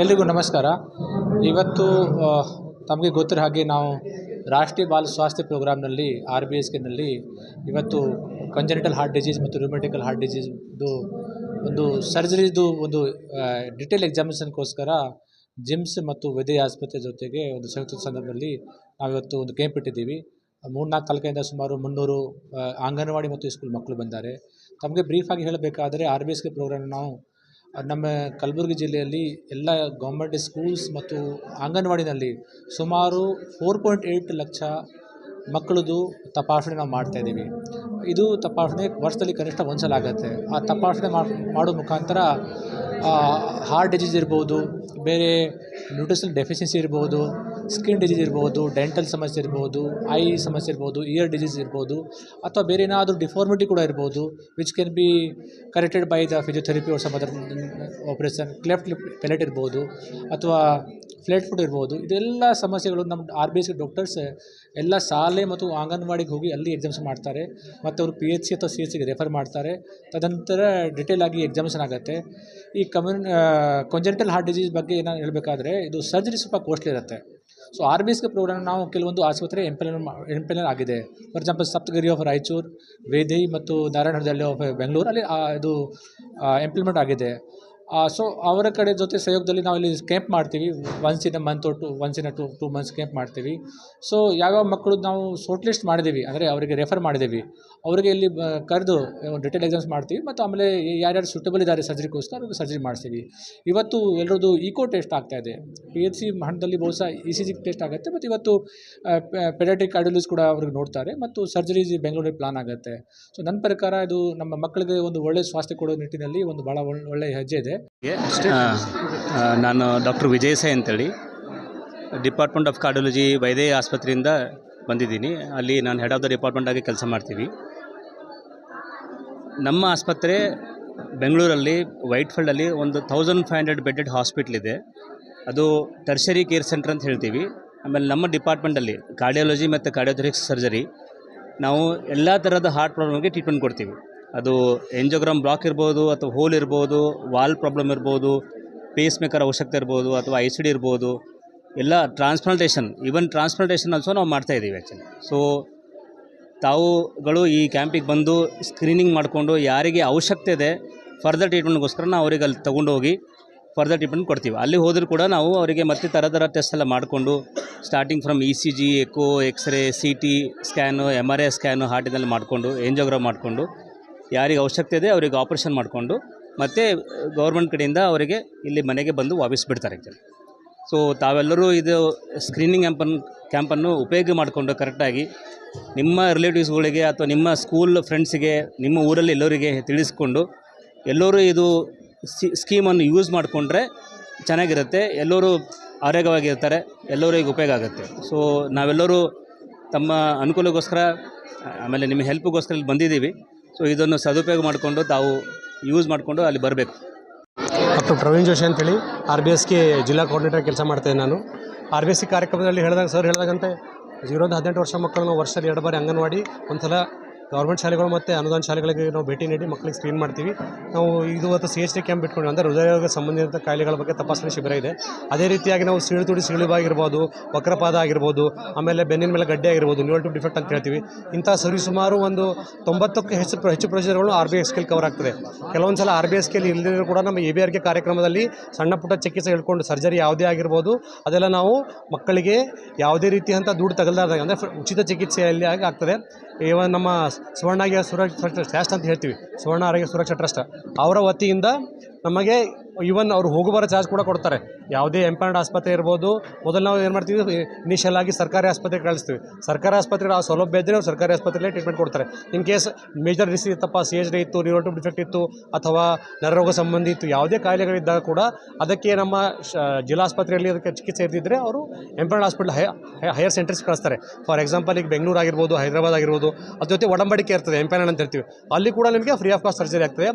ಎಲ್ರಿಗೂ ನಮಸ್ಕಾರ. ಇವತ್ತು ತಮಗೆ ಗೊತ್ತಿರೋ ಹಾಗೆ ನಾವು ರಾಷ್ಟ್ರೀಯ ಬಾಲ ಸ್ವಾಸ್ಥ್ಯ ಪ್ರೋಗ್ರಾಮ್ನಲ್ಲಿ, ಆರ್ ಬಿ ಎಸ್ ಕೆನಲ್ಲಿ ಇವತ್ತು ಕಂಜನಿಟಲ್ ಹಾರ್ಟ್ ಡಿಸೀಸ್ ಮತ್ತು ರ್ಯೂಮೆಟಿಕಲ್ ಹಾರ್ಟ್ ಡಿಸೀಸ್ದು ಒಂದು ಸರ್ಜರಿದು ಒಂದು ಡಿಟೇಲ್ ಎಕ್ಸಾಮಿನೇಷನ್ಗೋಸ್ಕರ ಜಿಮ್ಸ್ ಮತ್ತು ವೈದ್ಯ ಆಸ್ಪತ್ರೆ ಜೊತೆಗೆ ಒಂದು ಸಂಯುಕ್ತ ಸಂದರ್ಭದಲ್ಲಿ ನಾವಿವತ್ತು ಒಂದು ಕ್ಯಾಂಪ್ ಇಟ್ಟಿದ್ದೀವಿ. ಮೂರ್ನಾಲ್ಕು ತಾಲೂಕಿನಿಂದ ಸುಮಾರು ಮುನ್ನೂರು ಅಂಗನವಾಡಿ ಮತ್ತು ಸ್ಕೂಲ್ ಮಕ್ಕಳು ಬಂದ್ದಾರೆ. ತಮಗೆ ಬ್ರೀಫಾಗಿ ಹೇಳಬೇಕಾದರೆ, R B S K program ನಾವು ನಮ್ಮ ಕಲಬುರಗಿ ಜಿಲ್ಲೆಯಲ್ಲಿ ಎಲ್ಲ ಗೌರ್ಮೆಂಟ್ ಸ್ಕೂಲ್ಸ್ ಮತ್ತು ಅಂಗನವಾಡಿನಲ್ಲಿ ಸುಮಾರು ಫೋರ್ ಪಾಯಿಂಟ್ ಏಯ್ಟ್ ಲಕ್ಷ ಮಕ್ಕಳದು ತಪಾಸಣೆ ನಾವು ಮಾಡ್ತಾಯಿದ್ದೀವಿ ಇದು ತಪಾಸಣೆ ವರ್ಷದಲ್ಲಿ ಕನಿಷ್ಠ ಒಂದು ಸಲ ಆಗುತ್ತೆ ಆ ತಪಾಸಣೆ ಮಾಡಿ ಮಾಡೋ ಮುಖಾಂತರ ಹಾರ್ಟ್ ಡಿಸೀಸ್ ಇರ್ಬೋದು, ಬೇರೆ ನ್ಯೂಟ್ರಿಷನ್ ಡೆಫಿಷಿಯನ್ಸಿ ಇರ್ಬೋದು ಸ್ಕಿನ್ ಡಿಸೀಸ್ ಇರ್ಬೋದು, ಡೆಂಟಲ್ ಸಮಸ್ಯೆ ಇರ್ಬೋದು, ಐ ಸಮಸ್ಯೆ ಇರ್ಬೋದು, ಇಯರ್ ಡಿಸೀಸ್ ಇರ್ಬೋದು, ಅಥವಾ ಬೇರೆ ಏನಾದರೂ ಡಿಫಾರ್ಮಿಟಿ ಕೂಡ ಇರ್ಬೋದು which can be corrected by the physiotherapy or some other operation cleft palate ಇರ್ಬೋದು, ಅಥವಾ ಫ್ಲೇಟ್ ಫುಡ್ ಇರ್ಬೋದು. ಇದೆಲ್ಲ ಸಮಸ್ಯೆಗಳು ನಮ್ಮ ಆರ್ ಬಿ ಎಸ್ ಡಾಕ್ಟರ್ಸ್ ಎಲ್ಲ ಶಾಲೆ ಮತ್ತು ಅಂಗನವಾಡಿಗೆ ಹೋಗಿ ಅಲ್ಲಿ ಎಕ್ಸಾಮ್ಸ್ ಮಾಡ್ತಾರೆ. ಮತ್ತು ಅವರು ಪಿ ಎಚ್ ಸಿ ಅಥವಾ ಸಿ ಎಚ್ ಸಿಗೆ ರೆಫರ್ ಮಾಡ್ತಾರೆ. ತದನಂತರ ಡಿಟೇಲ್ ಆಗಿ ಎಕ್ಸಾಮಿಷನ್ ಆಗುತ್ತೆ. ಈ ಕಮ್ಯುನ್ ಕೊಂಜೆಂಟಲ್ ಹಾರ್ಟ್ ಡಿಸೀಸ್ ಬಗ್ಗೆ ಏನಾದ್ರು ಹೇಳಬೇಕಾದ್ರೆ, ಇದು ಸರ್ಜರಿ ಸ್ವಲ್ಪ ಕೋಸ್ಟ್ಲಿ ಇರುತ್ತೆ. ಸೊ ಆರ್ ಬಿ ಎಸ್ಗೆ ಪ್ರೋಗ್ರಾಮ್ ನಾವು ಕೆಲವೊಂದು ಆಸ್ಪತ್ರೆ ಎಂಪೆನಲ್ ಎಂಪೆನಲ್ ಆಗಿದೆ. For example Saptagiri of Raichur ವೇದಿ ಮತ್ತು ನಾರಾಯಣದಲ್ಲಿ ಆಫ್ ಬೆಂಗಳೂರು ಅಲ್ಲಿ ಇದು ಇಂಪ್ಲಿಮೆಂಟ್ ಆಗಿದೆ. ಸೊ ಅವರ ಕಡೆ ಜೊತೆ ಸಹಯೋಗದಲ್ಲಿ ನಾವು ಇಲ್ಲಿ ಕ್ಯಾಂಪ್ ಮಾಡ್ತೀವಿ. Once in a month to once in a to two months camp ಮಾಡ್ತೀವಿ. ಸೊ ಯಾವ್ಯಾವ ಮಕ್ಕಳು ನಾವು ಶಾರ್ಟ್ ಲಿಸ್ಟ್ ಮಾಡಿದ್ದೀವಿ, ಅಂದರೆ ಅವರಿಗೆ ರೆಫರ್ ಮಾಡಿದ್ದೀವಿ. ಅವರಿಗೆ ಇಲ್ಲಿ ಕರೆದು ಡಿಟೇಲ್ ಎಕ್ಸಾಮ್ಸ್ ಮಾಡ್ತೀವಿ. ಮತ್ತು ಆಮೇಲೆ ಯಾರ್ಯಾರು ಸೂಟಬಲ್ ಇದ್ದಾರೆ ಸರ್ಜರಿಗೋಸ್ಕರ ಅವ್ರಿಗೆ ಸರ್ಜರಿ ಮಾಡ್ತೀವಿ ಇವತ್ತು ಎಲ್ಲರದ್ದು ಈಕೋ ಟೆಸ್ಟ್ ಆಗ್ತಾ ಇದೆ. ಪಿ ಎಚ್ ಸಿ ಹಂತದಲ್ಲಿ ಬಹುಶಃ ಇ ಸಿ ಜಿ ಟೆಸ್ಟ್ ಆಗುತ್ತೆ. ಮತ್ತು ಇವತ್ತು ಪೆಡಾಟಿಕ್ ಕಾರ್ಡಿಯೋಲಜಿಸ್ಟ್ ಕೂಡ ಅವ್ರಿಗೆ ನೋಡ್ತಾರೆ. ಮತ್ತು ಸರ್ಜರೀಸ್ ಬೆಂಗಳೂರಿಗೆ ಪ್ಲಾನ್ ಆಗುತ್ತೆ. ಸೊ ನನ್ನ ಪ್ರಕಾರ ಇದು ನಮ್ಮ ಮಕ್ಕಳಿಗೆ ಒಂದು ಒಳ್ಳೆಯ ಸ್ವಾಸ್ಥ್ಯ ಕೊಡೋ ನಿಟ್ಟಿನಲ್ಲಿ ಒಂದು ಭಾಳ ಒಳ್ಳೆ ಒಳ್ಳೆಯ ಹೆಜ್ಜೆ ಇದೆ. ಆ, ನಾನು ಡಾಕ್ಟರ್ ವಿಜಯ್ ಅಂತೇಳಿ. ಡಿಪಾರ್ಟ್ಮೆಂಟ್ ಆಫ್ ಕಾರ್ಡಿಯಾಲಜಿ ವೈದ್ಯ ಆಸ್ಪತ್ರೆಯಿಂದ ಬಂದಿದ್ದೀನಿ. ಅಲ್ಲಿ ನಾನು ಹೆಡ್ ಆಫ್ ದ ಡಿಪಾರ್ಟ್ಮೆಂಟ್ ಆಗಿ ಕೆಲಸ ಮಾಡ್ತೀವಿ. ನಮ್ಮ ಆಸ್ಪತ್ರೆ ಬೆಂಗಳೂರಲ್ಲಿ ವೈಟ್ಫೀಲ್ಡಲ್ಲಿ ಒಂದು thousand five hundred bedded hospital ಇದೆ. ಅದು ಟರ್ಷರಿ ಕೇರ್ ಸೆಂಟರ್ ಅಂತ ಹೇಳ್ತೀವಿ. ಆಮೇಲೆ ನಮ್ಮ ಡಿಪಾರ್ಟ್ಮೆಂಟಲ್ಲಿ ಕಾರ್ಡಿಯಾಲಜಿ ಮತ್ತು ಕಾರ್ಡಿಯೋಥೆರಿಕ್ಸ್ ಸರ್ಜರಿ ನಾವು ಎಲ್ಲ ಥರದ ಹಾರ್ಟ್ ಪ್ರಾಬ್ಲಮ್ಗೆ ಟ್ರೀಟ್ಮೆಂಟ್ ಕೊಡ್ತೀವಿ. ಅದು ಎಂಜೋಗ್ರಾಮ್ ಬ್ಲಾಕ್ ಇರ್ಬೋದು ಅಥವಾ ಹೋಲ್ ಇರ್ಬೋದು ವಾಲ್ ಪ್ರಾಬ್ಲಮ್ ಇರ್ಬೋದು ಪೇಸ್ ಮೇಕರ್ ಅವಶ್ಯಕತೆ ಇರ್ಬೋದು ಅಥವಾ ಐ ಸಿ ಡಿ ಇರ್ಬೋದು, ಎಲ್ಲ ಟ್ರಾನ್ಸ್ಪ್ಲಾಂಟೇಷನ್ ಈವನ್ ಟ್ರಾನ್ಸ್ಪ್ಲಾಂಟೇಷನ್ ಆಲ್ಸೋ ನಾವು ಮಾಡ್ತಾ ಇದ್ದೀವಿ ಆ್ಯಕ್ಚುಲಿ ಸೊ ತಾವುಗಳು ಈ ಕ್ಯಾಂಪಿಗೆ ಬಂದು ಸ್ಕ್ರೀನಿಂಗ್ ಮಾಡಿಕೊಂಡು ಯಾರಿಗೆ ಅವಶ್ಯಕತೆ ಇದೆ ಫರ್ದರ್ ಟ್ರೀಟ್ಮೆಂಟ್ಗೋಸ್ಕರ ನಾವು ಅವರಿಗೆ ಅಲ್ಲಿ ತೊಗೊಂಡೋಗಿ ಫರ್ದರ್ ಟ್ರೀಟ್ಮೆಂಟ್ ಕೊಡ್ತೀವಿ. ಅಲ್ಲಿ ಹೋದರೂ ಕೂಡ ನಾವು ಅವರಿಗೆ ಮತ್ತೆ ಥರ ಥರ ಟೆಸ್ಟ್ ಎಲ್ಲ ಮಾಡಿಕೊಂಡು starting from E C G echo X ray C T scan M R I scan ಹಾರ್ಟಿನಲ್ಲಿ ಮಾಡಿಕೊಂಡು ಎಂಜೋಗ್ರಾಮ್ ಮಾಡಿಕೊಂಡು ಯಾರಿಗೆ ಅವಶ್ಯಕತೆ ಇದೆ ಅವರಿಗೆ ಆಪ್ರೇಷನ್ ಮಾಡಿಕೊಂಡು ಮತ್ತು ಗೌರ್ಮೆಂಟ್ ಕಡೆಯಿಂದ ಅವರಿಗೆ ಇಲ್ಲಿ ಮನೆಗೆ ಬಂದು ವಾಪಸ್ ಬಿಡ್ತಾರೆ ಆ್ಯಕ್ಚುಲಿ ಸೊ ತಾವೆಲ್ಲರೂ ಇದು ಸ್ಕ್ರೀನಿಂಗ್ ಕ್ಯಾಂಪನ್ ಕ್ಯಾಂಪನ್ನು ಉಪಯೋಗ ಮಾಡಿಕೊಂಡು ಕರೆಕ್ಟಾಗಿ ನಿಮ್ಮ ರಿಲೇಟಿವ್ಸ್ಗಳಿಗೆ ಅಥವಾ ನಿಮ್ಮ ಸ್ಕೂಲ್ ಫ್ರೆಂಡ್ಸಿಗೆ ನಿಮ್ಮ ಊರಲ್ಲಿ ಎಲ್ಲರಿಗೆ ತಿಳಿಸ್ಕೊಂಡು ಎಲ್ಲರೂ ಇದು ಸ್ಕೀಮನ್ನು ಯೂಸ್ ಮಾಡಿಕೊಂಡ್ರೆ ಚೆನ್ನಾಗಿರುತ್ತೆ, ಎಲ್ಲರೂ ಆರೋಗ್ಯವಾಗಿರ್ತಾರೆ ಎಲ್ಲರೂ ಈಗ ಉಪಯೋಗ ಆಗುತ್ತೆ. ಸೊ ನಾವೆಲ್ಲರೂ ತಮ್ಮ ಅನುಕೂಲಕ್ಕೋಸ್ಕರ ಆಮೇಲೆ ನಿಮ್ಮ ಹೆಲ್ಪ್ಗೋಸ್ಕರ ಇಲ್ಲಿ ಬಂದಿದ್ದೀವಿ. ಸೊ ಇದನ್ನು ಸದುಪಯೋಗ ಮಾಡಿಕೊಂಡು ತಾವು ಯೂಸ್ ಮಾಡಿಕೊಂಡು ಅಲ್ಲಿ ಬರಬೇಕು. ಡಾಕ್ಟರ್ ಪ್ರವೀಣ್ ಜೋಶಿ ಅಂತೇಳಿ ಆರ್ ಬಿ ಎಸ್ಗೆ ಜಿಲ್ಲಾ ಕೋಆರ್ಡಿನೇಟರ್ ಕೆಲಸ ಮಾಡ್ತೇನೆ ನಾನು. ಆರ್ ಬಿ ಎಸ್ ಸಿ ಕಾರ್ಯಕ್ರಮದಲ್ಲಿ ಹೇಳಿದಾಗ ಸರ್ ಹೇಳಿದಾಗಂತೆ ಜೀರೋದ ಹದಿನೆಂಟು ವರ್ಷ ಮಕ್ಕಳನ್ನು ವರ್ಷದಲ್ಲಿ ಎರಡು ಬಾರಿ ಅಂಗನವಾಡಿ, ಒಂದ್ಸಲ ಗೌರ್ಮೆಂಟ್ ಶಾಲೆಗಳು ಮತ್ತು ಅನುದಾನ ಶಾಲೆಗಳಿಗೆ ನಾವು ಭೇಟಿ ನೀಡಿ ಮಕ್ಕಳಿಗೆ ಸ್ಕ್ರೀನ್ ಮಾಡ್ತೀವಿ. ನಾವು ಇದು ಇವತ್ತು ಸಿ ಎಚ್ ಡಿ ಕ್ಯಾಂಪ್ ಇಟ್ಕೊಂಡು ಅಂದರೆ ಹೃದಯರೋಗ ಸಂಬಂಧಿತ ಕಾಯಿಲೆಗಳ ಬಗ್ಗೆ ತಪಾಸಣೆ ಶಿಬಿರ ಇದೆ. ಅದೇ ರೀತಿಯಾಗಿ ನಾವು ಸೀಳು ತುಡಿ ಸೀಳುಬಾಗಿರ್ಬೋದು ವಕ್ರಪಾದ ಆಗಿರ್ಬೋದು, ಆಮೇಲೆ ಬೆನ್ನಿನ ಮೇಲೆ ಗಡ್ಡೆ ಆಗಿರ್ಬೋದು ನ್ಯೂಲ್ಟಿವ್ ಡಿಫೆಕ್ಟ್ ಅಂತ ಹೇಳ್ತೀವಿ. ಇಂಥ ಸರಿ ಸುಮಾರು ಒಂದು ತೊಂಬತ್ತಕ್ಕೂ ಹೆಚ್ಚು ಹೆಚ್ಚು ಪ್ರೊಸೀಜರ್ಗಳು R B I scale cover ಆಗ್ತದೆ. ಕೆಲವೊಂದು ಸಲ ಆರ್ ಬಿ ಐ ಸ್ಕೇಲ್ ಇಲ್ಲದಿದ್ರು ಕೂಡ ನಮ್ಮ ಎ ಬಿ ಆರ್ ಕೆ ಕಾರ್ಯಕ್ರಮದಲ್ಲಿ ಸಣ್ಣ ಪುಟ್ಟ ಚಿಕಿತ್ಸೆ ಹೇಳ್ಕೊಂಡು ಸರ್ಜರಿ ಯಾವುದೇ ಆಗಿರ್ಬೋದು, ಅದೆಲ್ಲ ನಾವು ಮಕ್ಕಳಿಗೆ ಯಾವುದೇ ರೀತಿಯಂಥ ದುಡ್ಡು ತಗಲ್ದಾರ್ದಾಗ ಅಂದರೆ ಉಚಿತ ಚಿಕಿತ್ಸೆಯಲ್ಲಿ ಆಗಿ ಆಗ್ತದೆ. ಇವನ್ ನಮ್ಮ ಸುವರ್ಣ ಆರೋಗ್ಯ ಸುರಕ್ಷಾ ಟ್ರಸ್ಟ್ ಅಂತ ಹೇಳ್ತೀವಿ. ಸುವರ್ಣ ಆರೋಗ್ಯ ಸುರಕ್ಷಾ ಟ್ರಸ್ಟ್ ಅವರ ವತಿಯಿಂದ ನಮಗೆ ಈವನ್ ಅವ್ರು ಹೋಗುಬರೋ ಚಾರ್ಜ್ ಕೂಡ ಕೊಡ್ತಾರೆ. ಯಾವುದೇ ಎಂಪಾರ್ಡ್ ಆಸ್ಪತ್ರೆ ಇರ್ಬೋದು. ಮೊದಲು ನಾವು ಏನು ಮಾಡ್ತೀವಿ? ಇನಿಷಿಯಲ್ ಆಗಿ ಸರ್ಕಾರಿ ಆಸ್ಪತ್ರೆಗೆ ಕಳಿಸ್ತೀವಿ. ಸರ್ಕಾರಿ ಆಸ್ಪತ್ರೆಗಳು ಆ ಸೌಲಭ್ಯ ಇದ್ದರೆ ಅವ್ರು ಸರ್ಕಾರಿ ಆಸ್ಪತ್ರೆಯಲ್ಲೇ ಟ್ರೀಟ್ಮೆಂಟ್ ಕೊಡ್ತಾರೆ. ಇನ್ ಕೇಸ್ ಮೇಜರ್ ಡಿಸೀಸ್ ಇತ್ತಪ್ಪ, ಸಿ ಎಚ್ ಡಿ ಇತ್ತು ನ್ಯೂರೋಟಿವ್ ಡಿಫೆಕ್ಟ್ ಇತ್ತು, ಅಥವಾ ನರರೋಗ ಸಂಬಂಧಿ ಇತ್ತು, ಯಾವುದೇ ಕಾಯಿಲೆಗಳಿದ್ದಾಗ ಕೂಡ ಅದಕ್ಕೆ ನಮ್ಮ ಜಿಲ್ಲಾಸ್ಪತ್ರೆಯಲ್ಲಿ ಅದಕ್ಕೆ ಚಿಕಿತ್ಸೆ ಇದ್ದಿದ್ದರೆ ಅವರು ಎಂಪಾರ್ಡ್ ಹಾಸ್ಪಿಟಲ್ ಹೈಯರ್ ಸೆಂಟರ್ಸ್ ಕಳಿಸ್ತಾರೆ. ಫಾರ್ ಎಕ್ಸಾಂಪಲ್ ಈಗ ಬೆಂಗಳೂರು ಆಗಿರ್ಬೋದು, ಹೈದರಾಬಾದ್ ಆಗಿರ್ಬೋದು ಅದ್ರ ಜೊತೆ ಒಡಂಬಡಿಕೆ ಇರ್ತದೆ ಎಂಪ್ಯಾನಲ್ ಅಂತ ಹೇಳ್ತೀವಿ. ಅಲ್ಲಿ ಕೂಡ ನಿಮಗೆ ಫ್ರೀ ಆಫ್ ಕಾಸ್ಟ್ ಸರ್ಜರಿ ಆಗ್ತದೆ.